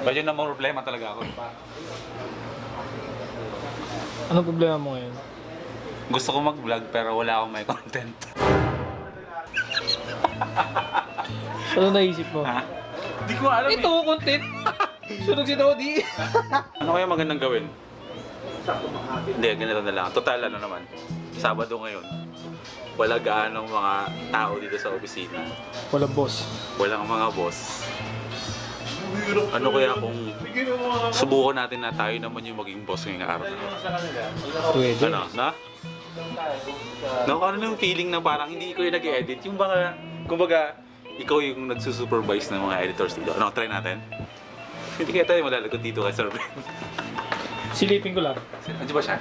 Medyo na problema talaga ako. Anong problema mo ngayon? Gusto ko mag-vlog pero wala akong may content. Ano naisip mo? Ha? Hindi ko alam Ito, content! Sunog si Dodi! Ano kaya magandang gawin? Hindi, ganito na lang. Total ano naman. Sabado ngayon. Wala gaanong mga tao dito sa opisina. Wala boss. Walang mga boss. Ano kaya kung subukan natin na tayo naman yung maging boss ngayong araw? Pwede. Ano? Na? No, ano yung feeling na parang hindi ko yung nag-edit? Yung baka, kumbaga, ikaw yung nagsusupervise ng mga editors dito. Ano, try natin? Hindi kaya tayo malalagot dito kay Sir Ben. Silipin ko lang. Andiyan ba siya?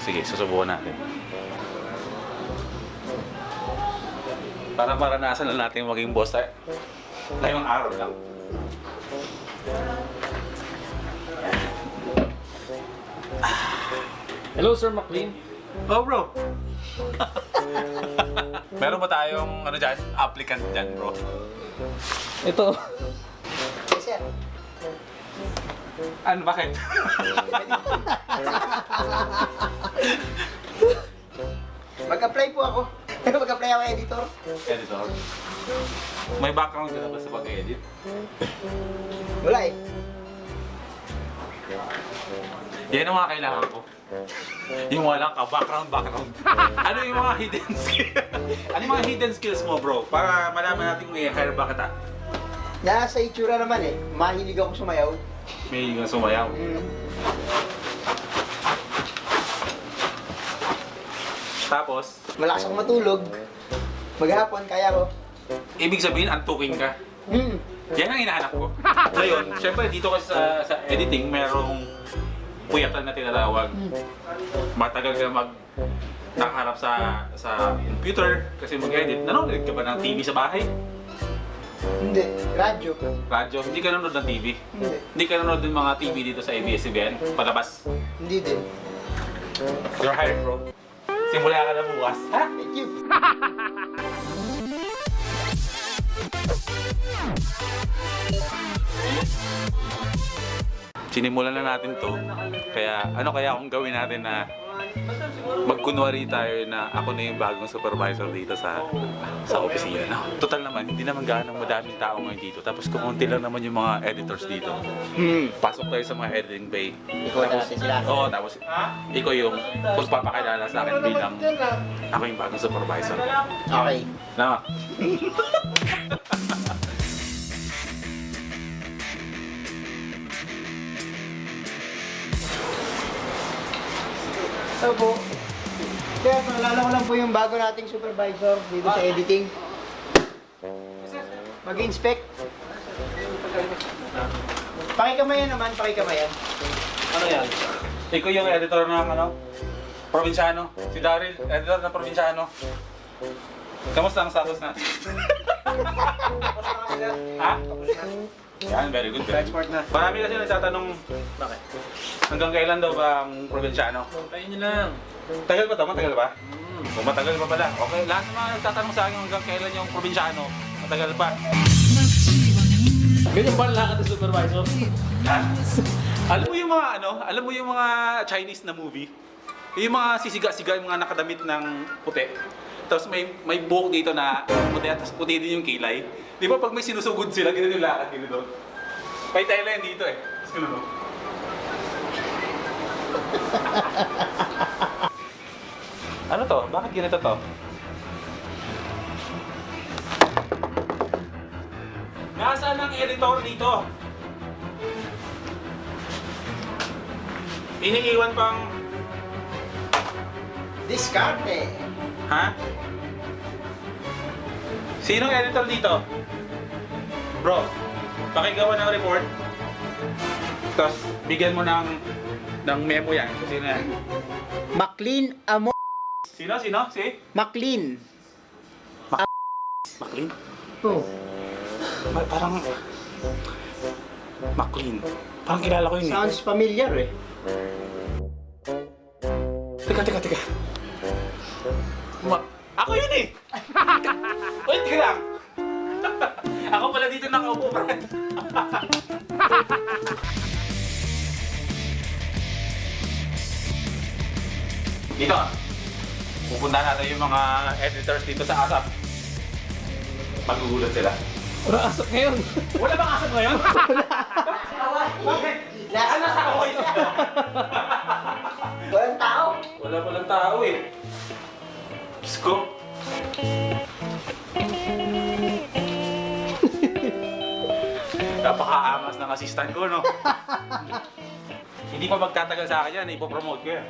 Sige, susubukan natin. Para maranasan lang natin maging boss tayo. Ngayong araw lang. Hello, Sir McLean. Oh, bro! Meron ba tayong ano dyan, applicant dyan, bro? Ito. Sir, Ano, bakit? mag-apply po ako. Mag-apply ako editor. Editor. May background ka na ba sa pag-edit? Wala eh. Yan ang mga kailangan ko. Yung walang ka, background, background. ano yung mga hidden skills? ano yung mga hidden skills mo, bro? Para malaman natin kung i-hire ba kita. Nasa itsura naman eh. Mahilig ako sumayaw. May yung sumayaw. Mm. Tapos, Malakas ako matulog. Maghapon, kaya ko. ibig sabihin, antukin ka. Hmm. Yan ang hinahanap ko. Ngayon, syempre dito kasi sa, sa editing, merong puyatan na tinatawag. Matagal ka mag nakaharap sa sa computer kasi mag-edit. Nanonood ka ba ng TV sa bahay? Hindi. Radyo. Radyo? Hindi ka nanonood ng TV? Hindi. Hindi ka nanonood ng mga TV dito sa ABS-CBN? Palabas? Hindi din. You're hired, bro. Simula ka na bukas. Ha? Thank you. Sinimulan na natin to. Kaya ano kaya kung gawin natin na magkunwari tayo na ako na yung bagong supervisor dito sa sa opisina. No? Total naman, hindi naman gaano madaming tao ngayon dito. Tapos kukunti lang naman yung mga editors dito. Hmm. Pasok tayo sa mga editing bay. Ikaw natin sila. Oo, tapos ikaw yung magpapakilala sa akin bilang ako yung bagong supervisor. Okay. Na, So po, kaya paalala ko lang po yung bago nating supervisor dito sa editing. Mag-inspect. Pakikamayan naman, pakikamayan. ano yan? Ikaw yung editor ng ano? Probinsyano. Si Daryl, editor ng Probinsyano. Kamusta ang status natin? ha? Yan, very good. Very good. na. Marami kasi nagtatanong, Bakit? hanggang kailan daw ba ang probinsyano? Tayo nyo lang. Tagal ba to? Matagal ba? Kung matagal pa pala. Okay, lahat ng mga nagtatanong sa akin hanggang kailan yung probinsyano, matagal pa. Ganyan ba lakad ng supervisor? Alam mo yung mga ano, alam mo yung mga Chinese na movie? Yung mga sisiga-siga, yung mga nakadamit ng puti. Tapos may may buhok dito na puti at puti din yung kilay. Di ba pag may sinusugod sila, ganito yung lakad, ganito. May Thailand dito eh. Tapos ganito. ano to? Bakit ganito to? Nasaan ang editor dito? Iniiwan pang... Diskarte. Ha? Sinong editor dito? Bro, pakigawa ng report. Tapos, bigyan mo ng ng memo yan. Kung Sino yan? McLean Amo. Sino? Sino? Si? McLean. McLean? Oh. Ma- parang... McLean. Parang kilala ko yun eh. Sounds familiar eh. Teka, teka, teka. Ma ako yun eh! Wait, teka lang. nakaupo, Brad. dito. Pupunta natin yung mga editors dito sa ASAP. Magugulat sila. Wala asap ngayon. Wala bang ASAP ngayon? Bakit? Last na tao. Walang tao. Wala palang tao eh. Diyos ko. Napaka-angas ng assistant ko, no? Hindi pa magtatagal sa akin yan, ipopromote ko yan.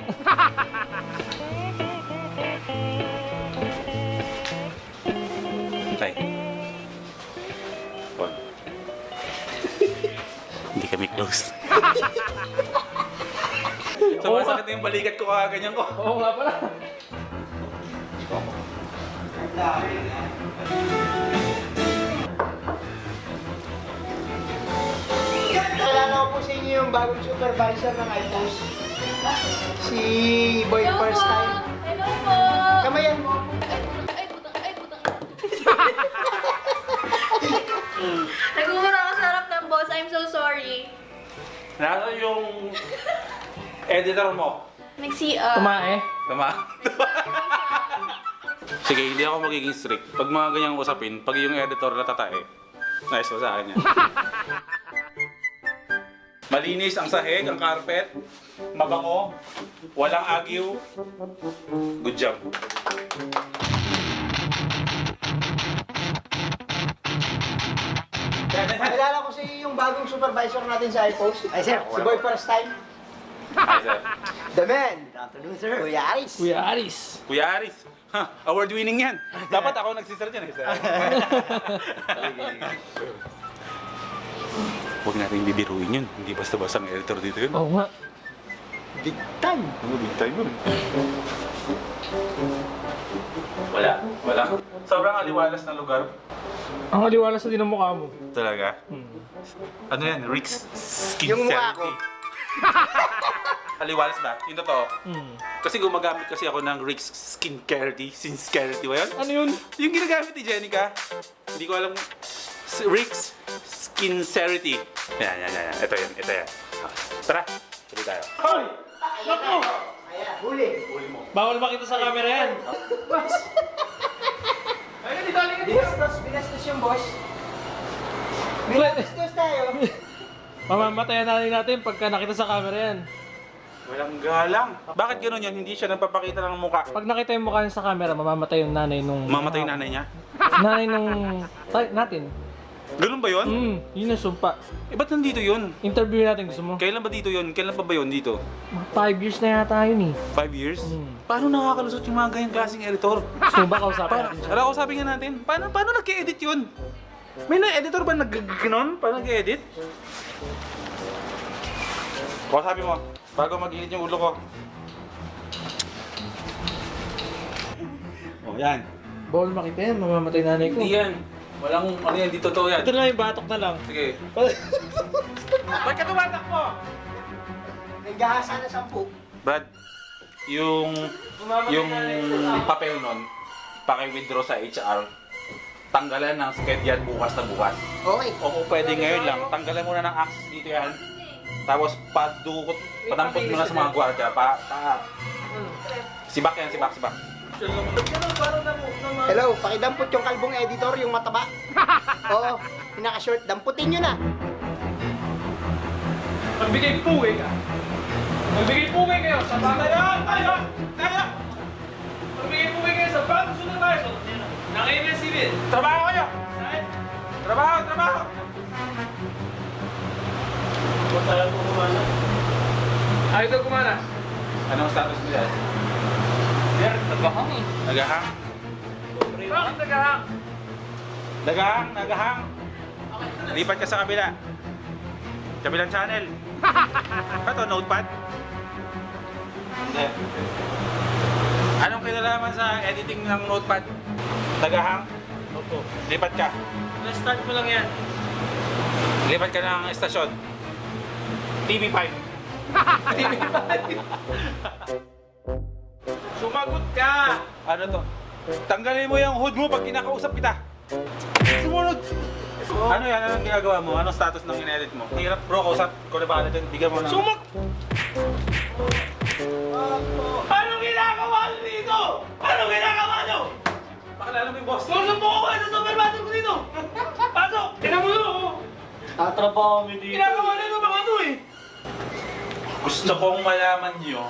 Tay. Paul. Hindi kami close. Sumasakit na yung balikat ko kakaganyan ko. Oo nga pala. Kailangan po sa inyo yung bagong supervisor ng iPost. Si Boy Hello First po! Time. Hello po! Kamayan mo. Ay, putang, ay, putang. Nagmumura ka sa harap ng boss. I'm so sorry. Nasaan yung editor mo? Nag-CR. Tumae. Tama? Sige, hindi ako magiging strict. Pag mga ganyang usapin, pag yung editor natatae, nice mo sa akin yan. Malinis ang sahig, ang carpet, mabango, walang agiw. Good job. Kailangan ko inyo yung bagong supervisor natin sa iPost. Ay sir, si Boy First Time. Hi, sir. The man. Good afternoon, sir. Kuya Aris. Kuya Aris. Kuya Aris, award winning yan. Dapat ako nagsisir dyan eh. sir. Huwag natin bibiruin yun. Hindi basta-basta ang editor dito yun. Oo nga. Big time. Ano, big time yun. Wala. Wala. Sobrang aliwalas na lugar. Ang aliwalas na din ang mukha mo. Talaga. Hmm. Ano yan? Rick's Skin Yung mukha ko. Aliwalas ba? Yung totoo. Hmm. Kasi gumagamit kasi ako ng Rick's Skin Carity. Sincerity ba yun? Ano yun? Yung ginagamit ni Jenica. Hindi ko alam. Rick's Skincerity. Yan, yan, yan. yan. Ito yan, ito yan. Tara, tuloy tayo. Hoy! Naku! Ayan, huli. Bawal makita sa camera yan. Ayun, dito, dito. Binastos, binastos yung boss. Binastos tayo. Mamamatayan natin natin pagka nakita sa camera yan. Walang galang. Bakit gano'n yun? Hindi siya nagpapakita ng mukha. Pag nakita yung mukha niya sa camera, mamamatay yung nanay nung... Mamatay yung nanay niya. Nanay nung... Tay, natin. Ganun ba yun? Hmm, yun ang sumpa. Eh, ba't nandito yun? Interview natin gusto mo. Kailan ba dito yun? Kailan pa ba yun dito? Mga five years na yata yun eh. Five years? Hmm. Paano nakakalusot yung mga ganyang klaseng editor? Gusto mo ba kausapin Paano? natin siya? Alam ko sabi nga natin, paano, paano nag-edit yun? May na-editor ba nag-ganon? Paano nag-edit? O sabi mo, bago mag-edit yung ulo ko. Oh, yan. Bawal makita yan, mamamatay nanay ko. Hindi yan. Walang, ano yan, di totoo yan. Ito na yung batok na lang. Sige. Ba't ka tumatak mo? Naggahasa na sampu. Brad, yung yung papel nun, paki-withdraw sa HR, tanggalan ng schedule bukas na bukas. Okay. O kung pwede ngayon lang, tanggalan muna ng access dito yan. Tapos padukot, padampot mo na sa mga gwardiya. Pa, pa, sibak yan, sibak, sibak. Hello, pakidampot yung kalbong editor, yung mataba. Oo, yung naka-short, damputin nyo na. Magbigay pugay ka. Magbigay pugay kayo sa bata yan! Tayo! Tayo! Magbigay pugay kayo sa bata supervisor ng ABS-CBN. Trabaho kayo! Trabaho, trabaho! Ayaw daw kumana. Anong status mo yan? Yan, nagahang eh. Nagahang? Bakit nagahang? Nagahang, nagahang. Lipat ka sa kabila. Kabilang channel. Ano to, notepad? Hindi. Anong kinalaman sa editing ng notepad? Nagahang? Opo. Lipat ka. Na-start mo lang yan. Lipat ka ng estasyon. TV5. Sumagot ka! Ano to? Tanggalin mo yung hood mo pag kinakausap kita. Sumunod! Ano yan? Anong ginagawa mo? Anong status ng in-edit mo? Hirap bro, kausap ko na ba natin? Bigyan mo ng... Sumak! Anong ginagawa nyo dito? Anong ginagawa nyo? Pakilala mo yung boss. Susumbong ko kayo sa supervisor ko dito! Pasok! Tingnan mo yun! oh. Tatrabaho kami dito. Ginagawa na yung mga to eh! Gusto kong malaman nyo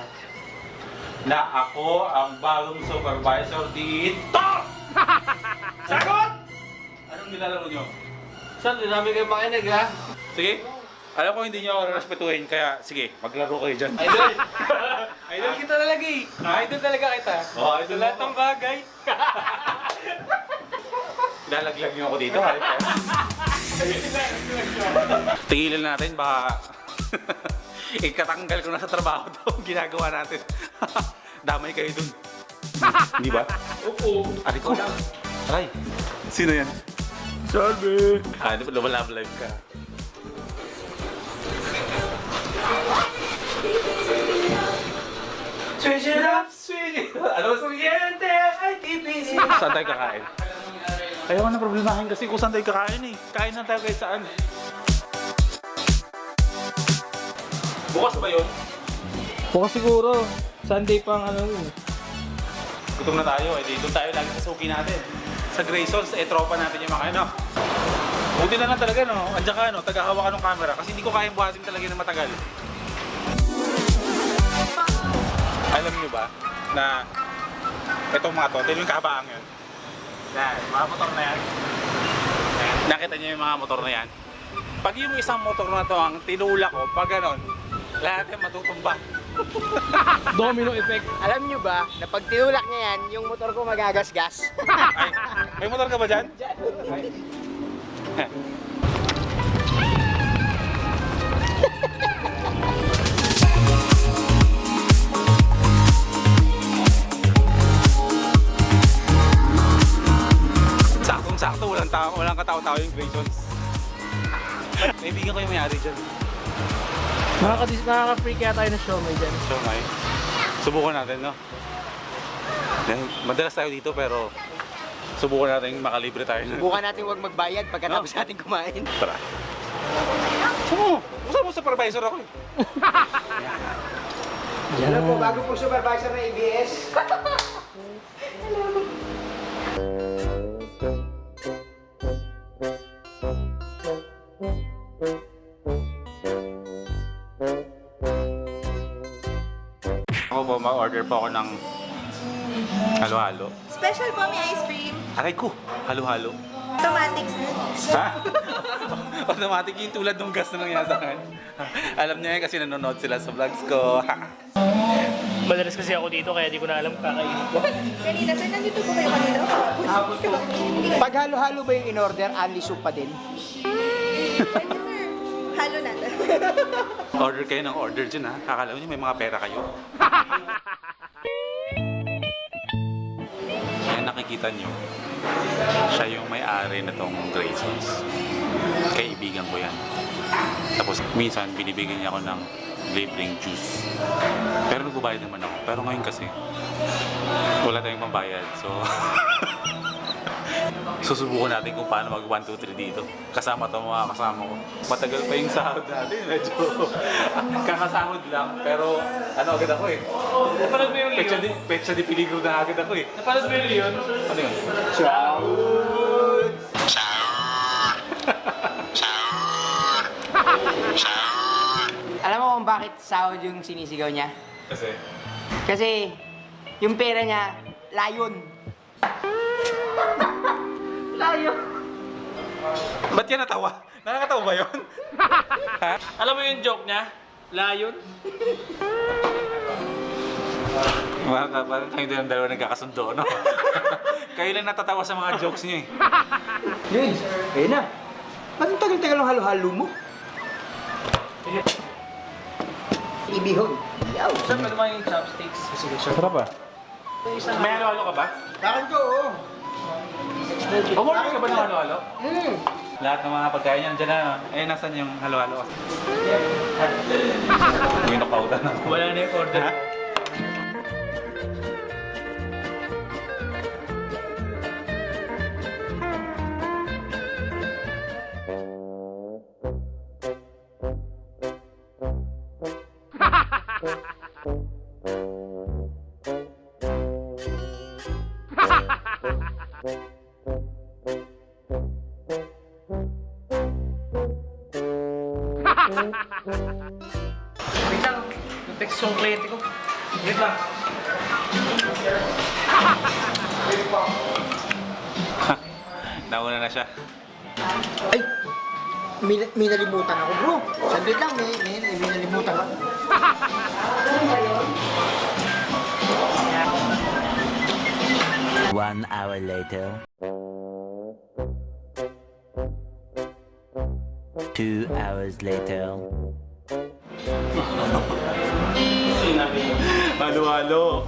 na ako ang bagong supervisor dito! Sagot! Anong nilalaro nyo? Saan, dinami kayo makinig ha? Sige. Alam ko hindi nyo ako respetuhin, kaya sige, maglaro kayo dyan. Idol! Idol kita talaga eh. Idol talaga kita. Oh, idol Lahat ng bagay. Lalaglag nyo ako dito, ha? Tigilan natin, baka ikatanggal ko na sa trabaho to ginagawa natin. Damay kayo dun. Di ba? Oo. Ari ko. Aray. Sino yan? Salve. Ah, di ba lumalab live ka? Switch it up, switch it up. Ano? Kuryente ay tipid. Saan tayo kakain? Ayaw na problemahin kasi kung saan tayo kakain eh. Kain na tayo kahit saan. Bukas ba yun? Bukas siguro. Sunday pang ano yun. Gutom na tayo, eh di doon tayo lagi sa suki natin. Sa Graysons, eh tropa natin yung mga ano. Buti na lang talaga no, andiyan ka no, tagahawak ka ng camera kasi hindi ko kayang buhatin talaga ng matagal. Alam niyo ba na itong mga to, ito yung kabaang yun. Yan, mga motor na yan. Nakita niyo yung mga motor na yan. Pag yung isang motor na to ang tinulak ko, pag ganon, lahat yan matutumba. Domino effect. Alam nyo ba, na pag tinulak niya yan, yung motor ko magagasgas. Ay, may motor ka ba dyan? Ay. Saktong sakto, walang, tao, walang katao-tao yung Graysons. Kaibigan ko yung may-ari dyan. Nakaka-dis, nakaka-freak kaya tayo ng show may dyan. So, may, subukan natin, no? Madalas tayo dito, pero subukan natin makalibre tayo. Subukan natin huwag magbayad pagkatapos natin kumain. Tara. Oo, gusto mo supervisor ako eh. Yan. Ano po, bago po supervisor ng ABS. Ako halo-halo. Special po may ice cream. Aray ko, halo-halo. Automatic, sir. Ha? Automatic yung tulad ng gas na nangyari sa akin. Alam niya yan kasi nanonood sila sa vlogs ko. Madalas kasi ako dito kaya di ko na alam kakainin ko. Kanina, sir, nandito po kayo kanina? Pag halo-halo ba yung in-order, only soup pa din? You, sir. Halo natin. order kayo ng order dyan ha. Akala niyo may mga pera kayo. Nakikita niyo. Siya yung may-ari na tong Graysons. Kaibigan ko yan. Tapos minsan binibigyan niya ako ng libreng juice. Pero nagbabayad naman ako. Pero ngayon kasi wala tayong pambayad. So susubukan natin kung paano mag 1, 2, 3 dito. Kasama to mga kasama ko. Matagal pa yung sahod natin. Medyo kakasahod lang. Pero ano agad ako eh. Napanood mo yung Pecha Leon? di, pecha di peligro na agad ako eh. Napanood mo yung Leon? Ano yun? Alam mo kung bakit sahod yung sinisigaw niya? Kasi Kasi yung pera niya, layon. Ba't yan natawa? Nakakatawa ba yun? Alam mo yung joke niya? Layon? Mga ka, parang kayo din ang dalawa nagkakasundo, no? kayo lang natatawa sa mga jokes niyo eh. Yun, ayun na. Ba't ang tagal-tagal ng halo-halo mo? Ibihon. Yaw. Saan pa naman yung chopsticks? Sarap ah. May halo-halo ka ba? Bakit ko, oo. Umorder ka ba ng halo-halo? Mm. Lahat ng mga pagkain niya nandiyan na. Eh, nasan yung halo-halo? May nakautan na. Wala na yung order. May, may nalimutan ako, bro. Sandali lang, may, may, may nalimutan ako. One hour later. Two hours later. Halo-halo.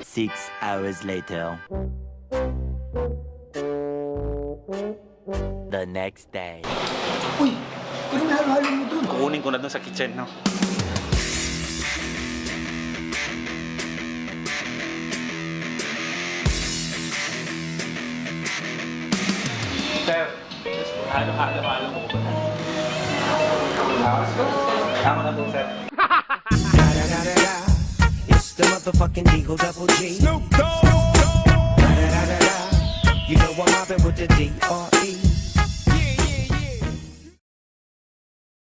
Six hours later. The next day. Uy! Anong halo-halo mo dun? Kukunin ko na dun sa kitchen, no? Sir, halo-halo-halo mo ba? Tama na po, sir. It's the motherfucking Eagle Double G. Snoop Dogg. You know I'm mobbing with the D.R.E.